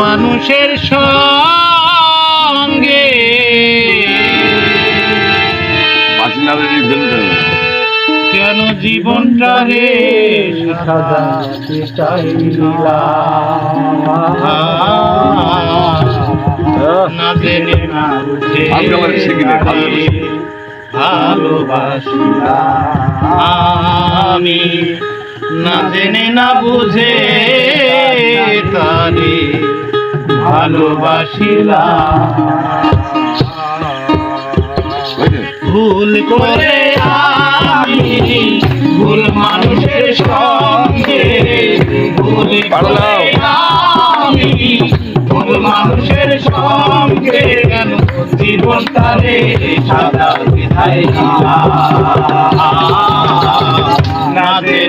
মানুষের সঙ্গে। কেন জীবনটা রে সাজাতে না জেনে না ভালোবাসি। আমি না জেনে না বুঝে তারে ভালোবাসিলাম। ভুল করে আমি ভুল মানুষের সঙ্গে ভুল করে আমি ভুল মানুষের সঙ্গে কেন জীবন তারে সাদা বিধায়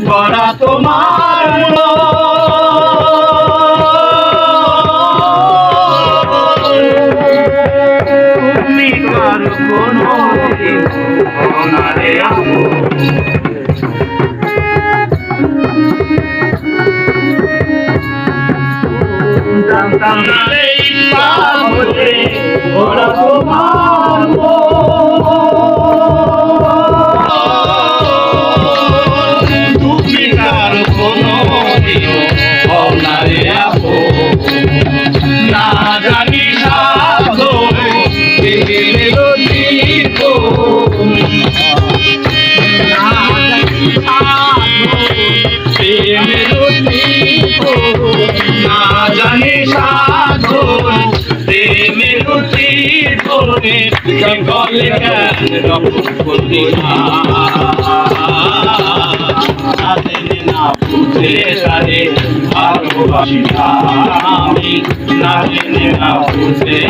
গড়া তোমার তুমি কার কোনো রে জানতাম না রে ইট পাথরে গড়া তোমার কোনো রে আপো। না জানি জানি সাধো পেল দীপ না জানি সাধো প্রেমের দীপ গলে কেন রকম করলি না বুঝে তারে ভালোবাসি আমি না জেনে না বুঝে